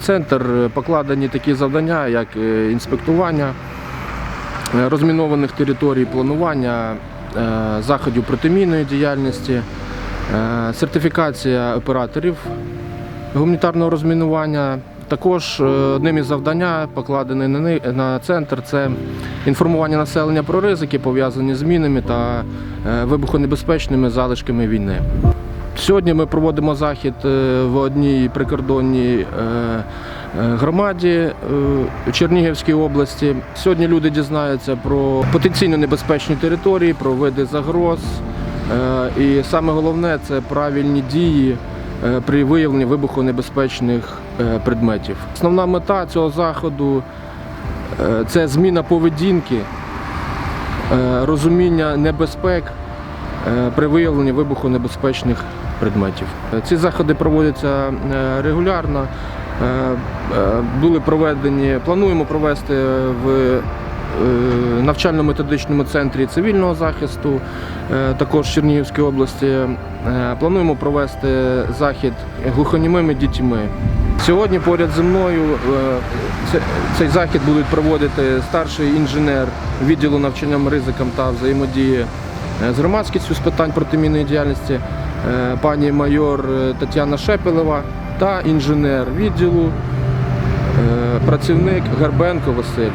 центр покладені такі завдання, як е, інспектування е, розмінованих територій, планування е, заходів протимінної діяльності, е, сертифікація операторів гуманітарного розмінування. Також е, одним із завдання, покладене на центр, це інформування населення про ризики, пов'язані з мінами та е, вибухонебезпечними залишками війни. Сьогодні ми проводимо захід е, в одній прикордонній е, е, громаді Чернігівській області. Сьогодні люди дізнаються про потенційно небезпечні території, про види загроз. І саме головне це правильні дії при виявленні вибухонебезпечних предметів. Основна мета цього заходу це зміна поведінки, розуміння небезпек при виявленні вибухонебезпечних предметів. Ці заходи проводяться е, регулярно. Е, е, Були проведені, плануємо провести в навчально-методичному центрі цивільного захисту, також в Чернігівській області. Плануємо провести захід глухонімими дітьми. Сьогодні поряд зі мною цей захід будуть проводити старший інженер відділу навчанням ризикам та взаємодії з громадськістю з питань протимінної діяльності, пані майор е, Тетяна Шепелева та інженер відділу, е, працівник Гарбенко Василь.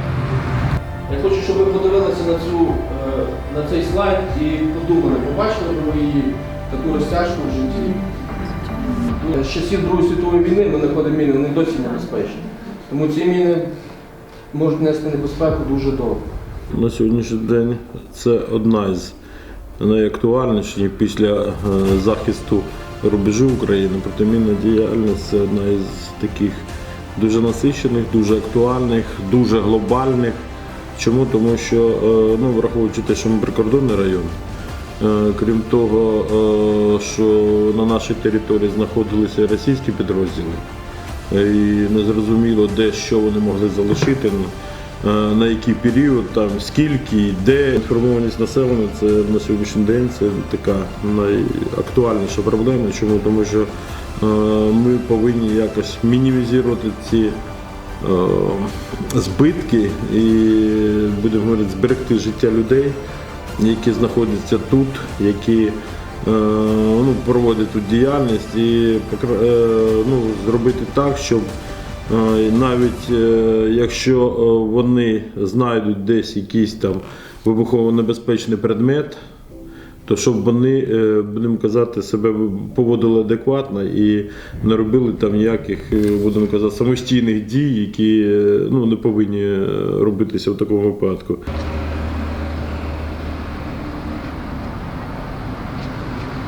Я хочу, щоб ви подивилися на, цю, е, на цей слайд і подумали, побачили ви її таку розтяжку в житті. З часів Другої світової війни ми знаходимо міни, вони досі небезпечні. Тому ці міни можуть нести небезпеку дуже довго. На сьогоднішній день це одна із найактуальніших після е, захисту рубежів України. Протимінна діяльність це одна із таких дуже насичених, дуже актуальних, дуже глобальних. Чому? Тому що, е, ну, враховуючи те, що ми прикордонний район, е, крім того, що на нашій території знаходилися російські підрозділи, і незрозуміло, де що вони могли залишити, е, на який період, там скільки, де інформованість населення це на сьогоднішній день це така найактуальніша проблема. Чому? Тому що е, ми повинні якось мінімізувати ці е, збитки і будемо говорити, зберегти життя людей, які знаходяться тут, які е, ну, проводять тут діяльність і е, ну, зробити так, щоб е, навіть е, якщо е, вони знайдуть десь якийсь там вибухово-небезпечний предмет, то щоб вони, е, будемо казати, себе поводили адекватно і не робили там ніяких, е, будемо казати, самостійних дій, які е, ну, не повинні е, робитися в такому випадку.